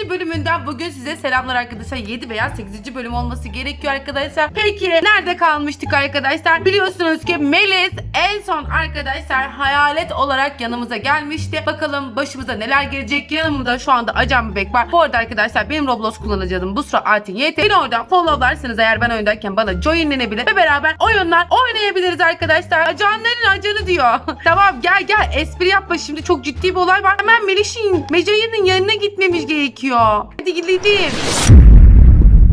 8. bölümünden bugün size selamlar arkadaşlar. 7 veya 8. bölüm olması gerekiyor arkadaşlar. Peki nerede kalmıştık arkadaşlar? Biliyorsunuz ki Melis en son arkadaşlar hayalet olarak yanımıza gelmişti. Bakalım başımıza neler gelecek. Yanımda şu anda acan bebek var. Bu arada arkadaşlar benim Roblox kullanıcım Busra Atin YT. Beni oradan followlarsanız eğer ben oyundayken bana joinlenebilir ve beraber oyunlar oynayabiliriz arkadaşlar. Acanların acanı diyor. tamam gel gel espri yapma şimdi çok ciddi bir olay var. Hemen Melis'in Mecayı'nın yanına gitmemiz gerekiyor Hadi gidelim.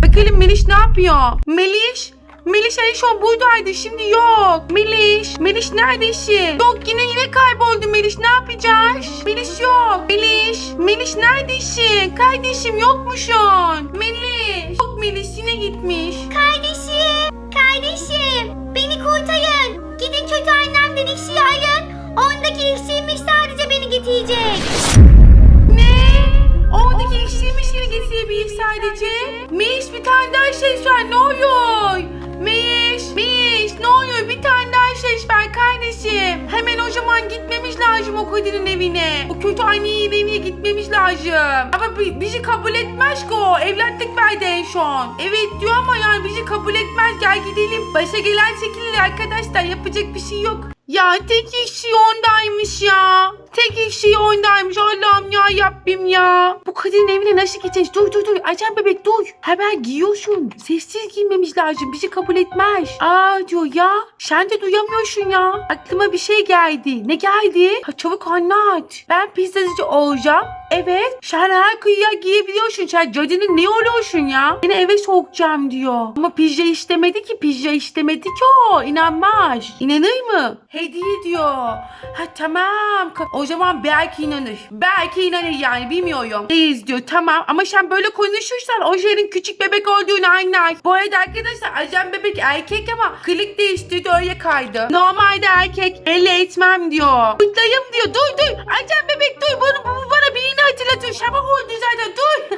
Bakalım Meliş ne yapıyor? Meliş? Meliş en son buradaydı şimdi yok. Meliş, Meliş neredesin? Yok yine yine kayboldu Meliş ne yapacağız? Meliş yok. Meliş, Meliş neredesin? Kardeşim yokmuşsun. Meliş. Yok Meliş yine gitmiş. Kardeşim, kardeşim beni kurtarın. Gidin kötü annemden iksir alın. Ondaki iksirmiş sadece beni getirecek. Getirebilir sadece. Meyiş bir tane daha şey ver ne oluyor? Meyiş, Meyiş ne oluyor bir tane daha şey ver kardeşim. Hemen o zaman gitmemiz lazım o kadının evine. O kötü annenin evine gitmemiz lazım. Ama bi- bizi kabul etmez ki o. Evlatlık verdi en son. Evet diyor ama yani bizi kabul etmez. Gel gidelim. Başa gelen çekilir arkadaşlar. Yapacak bir şey yok. Ya tek kişi ondaymış ya. Tek kişi ondaymış. Allah'ım ya Rabbim ya. Bu kadının evine nasıl gideceğiz? Dur dur dur. Acan bebek dur. Hemen giyiyorsun. Sessiz giymemiz lazım. Bizi kabul etmez. Aa diyor ya. Sen de duyamıyorsun ya. Aklıma bir şey geldi. Ne geldi? Ha, çabuk anlat. Ben pizzacı olacağım. Evet. Sen her kıyıya giyebiliyorsun. Sen cadının ne oluyorsun ya? Beni eve sokacağım diyor. Ama pizza istemedi ki. Pizza istemedi ki o. İnanmaz. İnanır mı? Hediye diyor. Ha tamam. O zaman belki inanır. Belki inanır yani bilmiyorum. Neyiz diyor tamam ama sen böyle konuşursan o şeyin küçük bebek olduğunu anlar. Bu arada arkadaşlar ajan bebek erkek ama klik değiştirdi öyle kaydı. Normalde erkek elle etmem diyor. Kutlayım diyor dur dur. Ajan bebek dur bunu, bu bana birini hatırlatıyor. Şabak oldu zaten dur.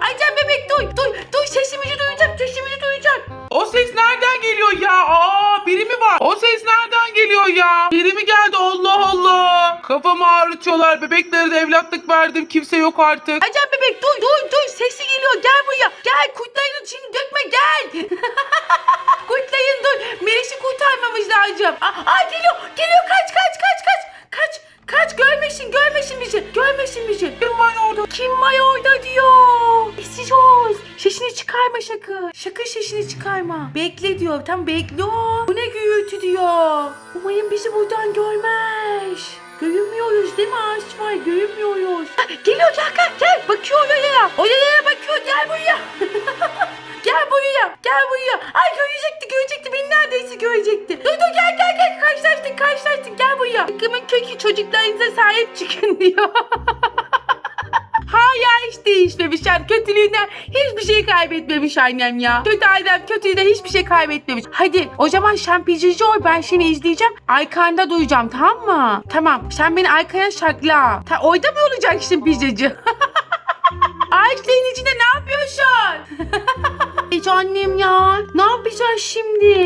ajan bebek dur dur dur sesimizi duyacak sesimizi duyacak. O ses nereden geliyor ya? Aa biri mi var? O ses nereden geliyor ya? Biri mi geldi? Allah Allah. Kafamı ağrıtıyorlar. Bebeklere de evlatlık verdim. Kimse yok artık. Acan bebek dur dur dur sesi geliyor gel buraya gel kurtlayın içini dökme gel kurtlayın dur Melis'i kurtarmamız lazım aa, aa, geliyor geliyor kaç kaç kaç kaç kaç kaç görmesin görmesin bizi görmesin bizi Kim var orada? kim var orada diyor sessiz ol sesini çıkarma şakı şakı sesini çıkarma bekle diyor tam bekliyor bu ne gürültü diyor umarım bizi buradan görmez Görünmüyoruz değil mi Asfay? Görünmüyoruz. Ha, Geliyor gel gel. Bakıyor oyaya. Oyaya çocuklarınıza sahip çıkın diyor. Hala hiç değişmemiş yani kötülüğünden hiçbir şey kaybetmemiş annem ya. Kötü annem kötülüğünden hiçbir şey kaybetmemiş. Hadi o zaman pizzacı ol ben seni izleyeceğim. Arkanda duyacağım tamam mı? Tamam sen beni arkaya şakla. Ta, orada mı olacaksın pizzacı? Ağaçların içinde ne yapıyorsun? Hiç annem ya. Ne yapacağız şimdi?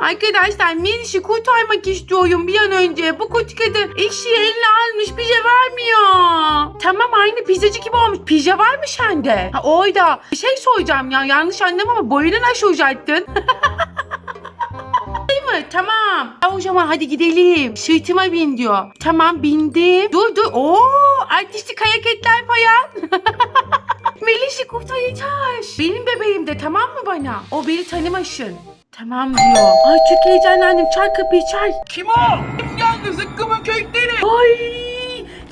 Arkadaşlar Meliş'i kurtarmak istiyorum bir an önce. Bu kötü kadın eşi eline almış pizza vermiyor. Tamam aynı pizzacı gibi olmuş. Pizza var mı sende? Ha orada. Bir şey soracağım ya yanlış anlama ama boyunu nasıl uzattın? Mi? Tamam. Ya o zaman hadi gidelim. Sırtıma bin diyor. Tamam bindim. Dur dur. Oo, artistik hareketler falan. Meliş'i kurtaracağız. Benim bebeğim de tamam mı bana? O beni tanımasın. Tamam diyor. Ay çok heyecanlandım. Çal kapıyı çal. Kim o? Kim geldi? Zıkkımın kökleri. Ay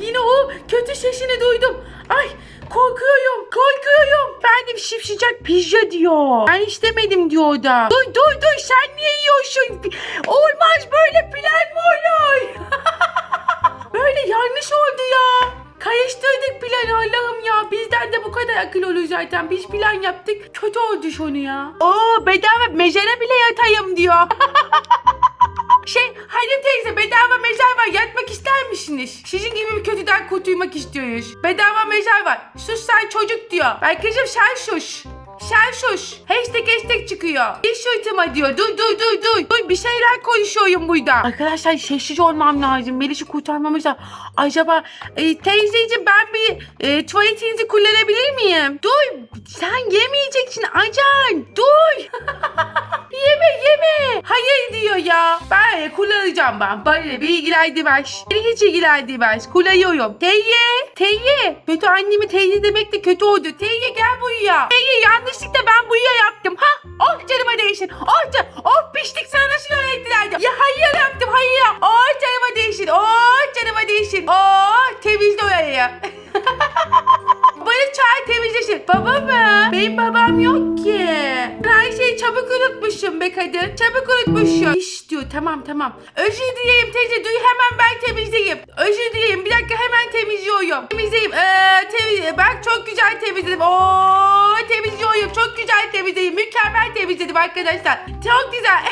yine o kötü sesini duydum. Ay korkuyorum korkuyorum. Ben de şifşicak pizza diyor. Ben istemedim diyor o da. Dur dur dur sen niye yiyorsun? Olmaz böyle plan mı olur? böyle yanlış oldu ya. Karıştırdık planı Allah'ım ya. Bizden de bu kadar akıl olur zaten. Biz plan yaptık. Kötü oldu sonu ya. Oo bedava mezara bile yatayım diyor. Şey Halim teyze bedava mezar var yatmak ister misiniz? Sizin gibi bir kötüden kurtulmak istiyoruz. Bedava mezar var. Sus sen çocuk diyor. Berkeciğim sen sus. Sus. Hashtag hashtag çıkıyor. Bir sırtıma diyor. Dur dur dur dur. Dur bir şeyler konuşuyorum burada. Arkadaşlar sessiz olmam lazım. Meliş'i kurtarmamız lazım. Acaba e, teyzeciğim ben bir e, tuvaletinizi kullanabilir miyim? Dur. Sen yemeyeceksin Acan. Dur. Yeme yeme. Hayır diyor ya. Ben kullanacağım ben. Böyle bir ilgilendirmez. Beni hiç ilgilendirmez. Kullanıyorum. Teyye. Teyye. Kötü annemi teyze demek de kötü oldu. Teyye gel buraya. Teyye yanlışlıkla ben buraya yaptım. Ha? Oh canıma değişin. Oh can. Oh piştik sana nasıl öğrettiler? Ya hayır yaptım hayır. Oh canıma değişin. Oh canıma değişin. Oh temizle orayı. Bana çay temizlesin. Baba mı? Benim babam yok ki. Her şeyi çabuk unutmuşum be kadın. Çabuk unutmuşum. İş diyor tamam tamam. Özür dileyim teyze duy hemen ben temizleyeyim. Özür dileyim bir dakika hemen temizliyorum. Temizleyeyim. Ee, temiz bak çok güzel temizledim. Oo temizliyorum. Çok güzel temizledim. Mükemmel temizledim arkadaşlar. Çok güzel.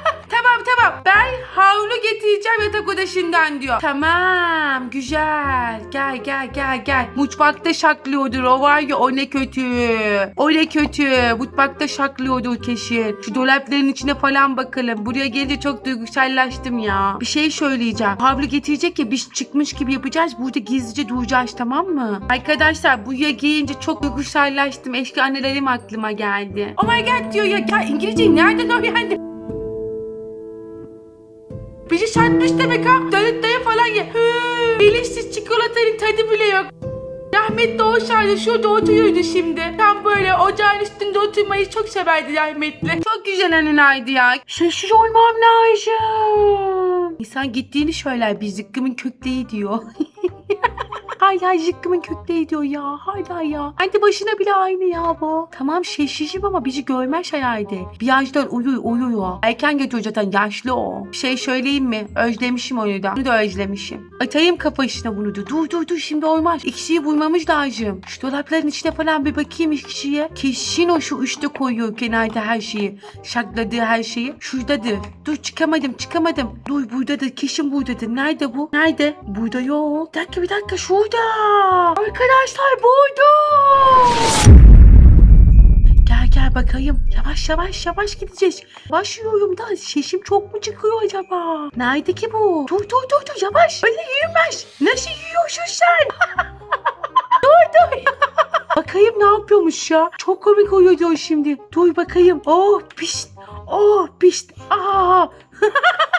Tamam tamam. Ben havlu getireceğim yatak odasından diyor. Tamam güzel. Gel gel gel gel. Mutfakta şaklıyordur o var ya o ne kötü. O ne kötü. Mutfakta şaklıyordur kesin. Şu dolapların içine falan bakalım. Buraya gelince çok duygusallaştım ya. Bir şey söyleyeceğim. Havlu getirecek ya biz çıkmış gibi yapacağız. Burada gizlice duracağız tamam mı? Arkadaşlar buraya gelince çok duygusallaştım. Eski annelerim aklıma geldi. Oh my god diyor ya. Ya İngilizceyi nereden öğrendin? Satmış demek ha. Dayı falan ye. Hı, Bilinçsiz çikolatanın tadı bile yok. Rahmetli Oğuzhan şurada oturuyordu şimdi. Tam böyle ocağın üstünde oturmayı çok severdi rahmetli. Çok güzel anılardı ya. Sessiz olmam lazım. İnsan gittiğini söyler bir zıkkımın kökleği diyor. Hala zıkkımın kökleği diyor ya. Hala ya. Hadi başına bile aynı ya bu. Tamam şaşıracağım ama bizi görmez herhalde. Bir yaştan uyuyor uyuyor. Erken geçiyor zaten yaşlı o. Şey söyleyeyim mi? Özlemişim onu da. Bunu da özlemişim. Atayım kafasına bunu da. Dur dur dur şimdi olmaz. İkisiyi bulmamız lazım. Şu dolapların içine falan bir bakayım ikisiye. Kesin o şu üstte koyuyor kenarda her şeyi. Şakladığı her şeyi. Şuradadır. Dur çıkamadım çıkamadım. Dur buradadır kesin buradadır. Nerede bu? Nerede? Burada yok. Bir dakika bir dakika şurada. Arkadaşlar burada. Gel gel bakayım. Yavaş yavaş yavaş gideceğiz. Başlıyorum da sesim çok mu çıkıyor acaba? Nerede ki bu? Dur dur dur dur yavaş. Öyle yürümez. Nasıl yürüyorsun sen? dur dur. bakayım ne yapıyormuş ya. Çok komik oluyor şimdi. Dur bakayım. Oh pişt. Oh pişt. Aa.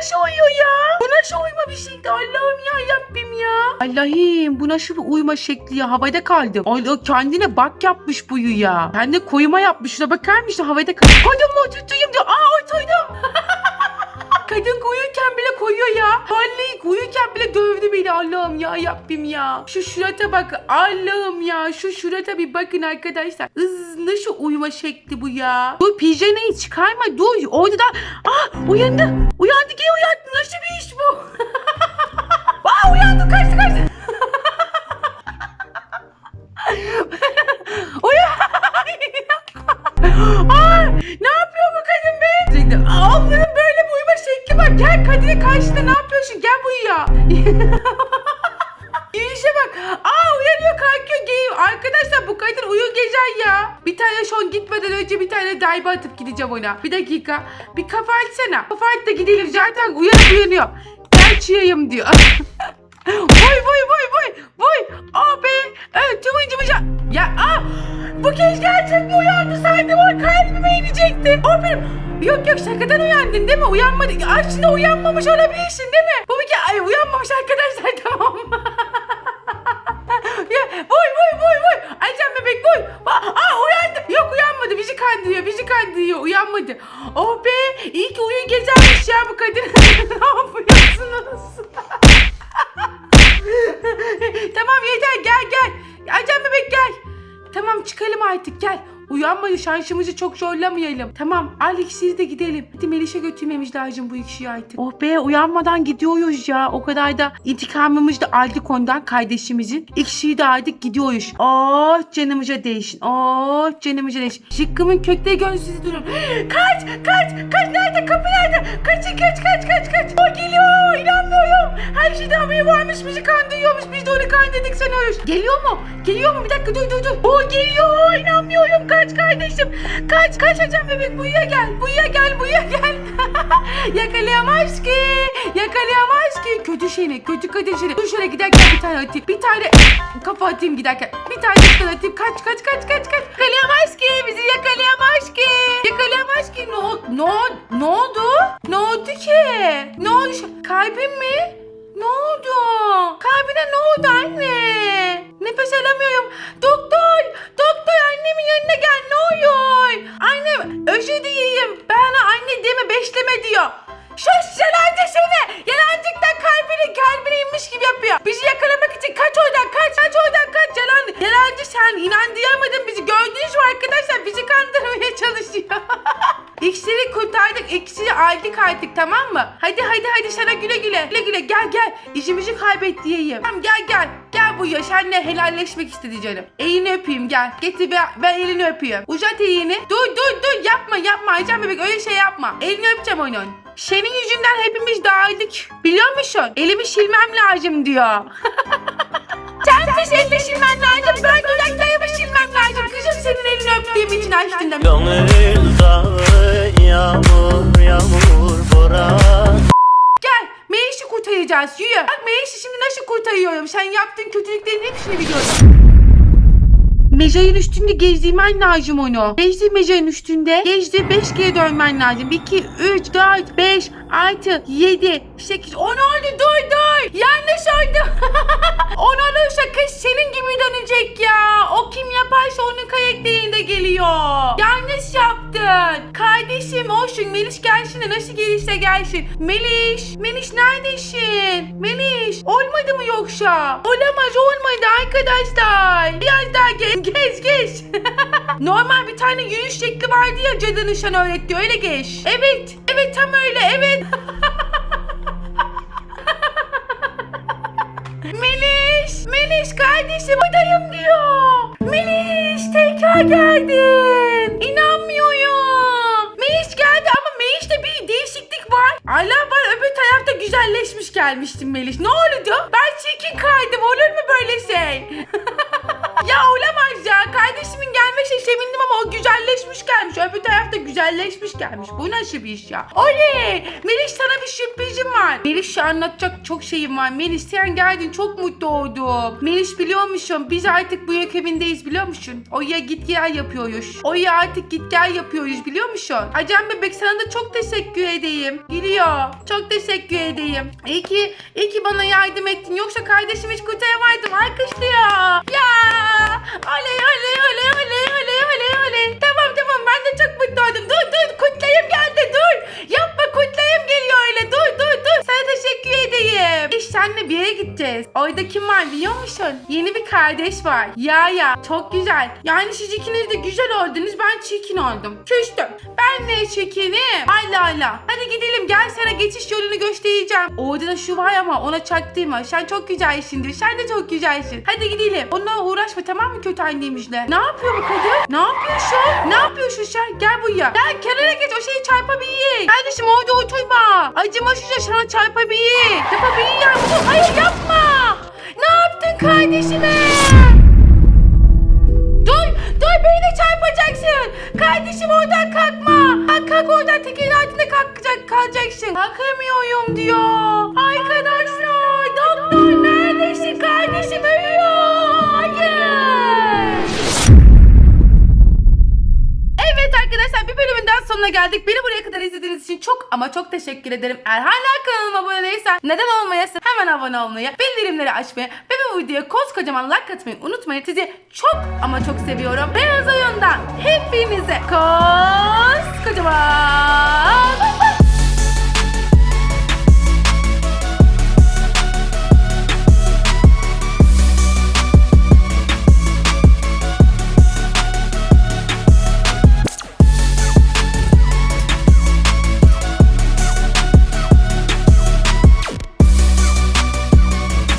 Nasıl uyuyor ya? Bu nasıl uyuma bir şeydi? Allah'ım ya Rabbim ya. Allah'ım bu nasıl bir uyuma şekli ya? Havada kaldım. Ay, o kendine bak yapmış bu ya. Kendine koyuma yapmış. Şuna bakar mısın? Havada kaldım. Koydum mu? Tutuyum diyor. Aa oturdum. Kadın uyurken bile koyuyor ya. Vallahi uyurken bile dövdü beni Allah'ım ya Rabbim ya. Şu şurata bak Allah'ım ya. Şu şurata bir bakın arkadaşlar. Iz nasıl uyuma şekli bu ya. Dur pijamayı çıkarma dur. Orada da ah uyandı. Uyandı gel uyandı. Nasıl bir iş bu? Aa uyandı kaçtı kaçtı. Aa uyanıyor kalkıyor geliyor. Arkadaşlar bu kadın uyur gezer ya. Bir tane şon gitmeden önce bir tane dive atıp gideceğim ona. Bir dakika. Bir kafa açsana. Kafa aç da gidelim. Zaten uyanıp uyanıyor. Gel çiğeyim diyor. Vay vay vay vay vay. Aa be. Evet bir şey- Ya aa. Bu kez gerçek mi uyandı sandım o kalbime inecekti. O benim. Yok yok şakadan uyandın değil mi? Uyanmadı. Aslında uyanmamış olabilirsin değil mi? Bu bir kere ay uyanmamış şansımızı çok zorlamayalım. Tamam al iksiri de gidelim. Hadi Meliş'e götürmemiz lazım bu iksiri artık. Oh be uyanmadan gidiyoruz ya. O kadar da intikamımızı da aldık ondan kardeşimizin. İksiri de aldık gidiyoruz. Oh canımıza değişin. Oh canımıza değişin. Şıkkımın kökleri gönlsüzü durun. Kaç kaç kaç nerede kapı nerede? Kaçın kaç kaç kaç kaç. O geliyor inanmıyorum. Her şeyden haberi varmış bizi kandırıyormuş. Biz de onu kandırdık sanıyoruz. Geliyor mu? Geliyor mu? Bir dakika dur dur dur. O geliyor inanmıyorum. Kaç kardeşim. Kaç kaçacağım bebek buraya gel. Buraya gel buraya gel. Yakalayamaz ki. Yakalayamaz ki. Kötü şeyini kötü kardeşini. Dur şöyle giderken bir tane atayım. Bir tane kafa atayım giderken. Bir tane kafa atayım. Kaç kaç kaç kaç kaç. Yakalayamaz ki. Bizi yakalayamaz ki. Yakalayamaz ki. Ne, ne, ol- ne oldu? Ne oldu ki? Ne oldu? Kalbim mi? Ne oldu? Kalbine ne oldu anne? Nefes alamıyorum. Doktor! Doktor annemin yanına gel ne oluyor? Annem özür dileyim. Bana anne deme beşleme diyor. Sus yalancı seni. Yalancıktan kalbini kalbine inmiş gibi yapıyor. Bizi yakalamak için kaç oradan kaç. Kaç oradan kaç yalan. Yalancı sen inandıramadın bizi. Gördünüz mü arkadaşlar bizi kandırmaya çalışıyor. İksiri kurtardık. İksiri aldık artık tamam mı? Hadi sana güle güle. Gel gel. İşimizi kaybet diyeyim. Tamam gel gel. Gel bu ya seninle helalleşmek istedi canım. Elini öpeyim gel. Getir ben, ben elini öpeyim. Uzat elini. Dur dur dur yapma yapma Aycan bebek öyle şey yapma. Elini öpeceğim onun. Senin yüzünden hepimiz dağıldık. Biliyor musun? Elimi silmem lazım diyor. Sen pis elini silmen lazım. Ben dudaklarımı silmem lazım. Kızım senin elini öptüğüm için açtın demek. Yağmur yağmur boran kurtaracağız yürü. Bak şimdi nasıl kurtarıyorum. Sen yaptığın kötülüklerin hepsini biliyorum. Mezarın üstünde gezdirmen lazım onu. Gezdir mezarın üstünde. Gezdir 5 kere dönmen lazım. 2, 3, 4, 5, 6, 7, 8, 10 oldu dur dur. Yanlış oldu. 10 olursa kız senin gibi dönecek ya. O kim yaparsa onun karakterinde geliyor. Yanlış yaptın. Kardeşim olsun Meliş gelsin de nasıl gelirse gelsin. Meliş, Meliş neredesin? Meliş olmadı mı yoksa? Olamaz olmadı arkadaşlar. Biraz daha geç geç geç. Normal bir tane yürüyüş şekli vardı ya cadı nişan öğretti öyle geç. Evet evet tam öyle evet. Melis, Melis kardeşim buradayım diyor. Melis tekrar geldin. İnanmıyorum. Güzelleşmiş gelmiştim Melis. Ne oldu? Ben çirkin kaydım olur mu böyle şey? ya olamaz ya. Kardeşimin gelmesi sevindim ama o güzelleşmiş gelmiş. Öbür tarafta güzelleşmiş gelmiş. Bu nasıl bir iş ya? Oley! Melis sana bir sürprizim var. Melis anlatacak çok şeyim var. Melis sen geldin çok mutlu oldum. Melis biliyor musun? Biz artık bu ekibindeyiz biliyor musun? Oya git gel yapıyoruz. Oya artık git gel yapıyoruz biliyor musun? Acem bebek sana da çok teşekkür edeyim. Geliyor. Çok teşekkür edeyim. İyi ki, iyi ki bana yardım ettin. Yoksa kardeşimi hiç kurtaramazdım. Alkışlıyor. Ya! Oley oley oley oley ben çok mutlu oldum. Dur dur kutlayım geldi dur. Yapma kutlayım geliyor öyle. Dur dur dur. Sana teşekkür edeyim. İş senle bir yere gideceğiz. Orada kim var biliyor musun? Yeni bir kardeş var. Ya ya çok güzel. Yani siz ikiniz de güzel oldunuz. Ben çirkin oldum. Küstüm. Ne çirkinim? Allah Allah. Hadi gidelim gel sana geçiş yolunu göstereceğim. Orada da şu var ama ona çaktırma. Sen çok güzelsindir. Sen de çok güzelsin. Hadi gidelim. Onunla uğraşma tamam mı kötü annemizle? Ne yapıyor bu kadın? Ne yapıyorsun? Ne yapıyorsun sen? Gel buraya. Gel kenara geç o şeyi çarpabilir. Kardeşim orada oturma. Acıma şu sana çarpabilir. Yapabilir bunu. Hayır yapma. Ne yaptın kardeşime? Dur, dur beni de çarpacaksın. Kardeşim oradan kalkma. Kalk oradan tekerin altında kalkacak, kalacaksın. Kalkamıyorum diyor. Arkadaşlar, doktor neredesin? Kardeşim ölüyor. Hayır. Evet arkadaşlar bir bölümün daha sonuna geldik. Beni buraya kadar izlediğiniz için çok ama çok teşekkür ederim. Eğer hala kanalıma abone değilsen neden olmayasın? Hemen abone olmayı, bildirimleri açmayı ve ve uyduya koskocaman like atmayı unutmayın. Sizi çok ama çok seviyorum. Beyaz oyundan hepimize koskocaman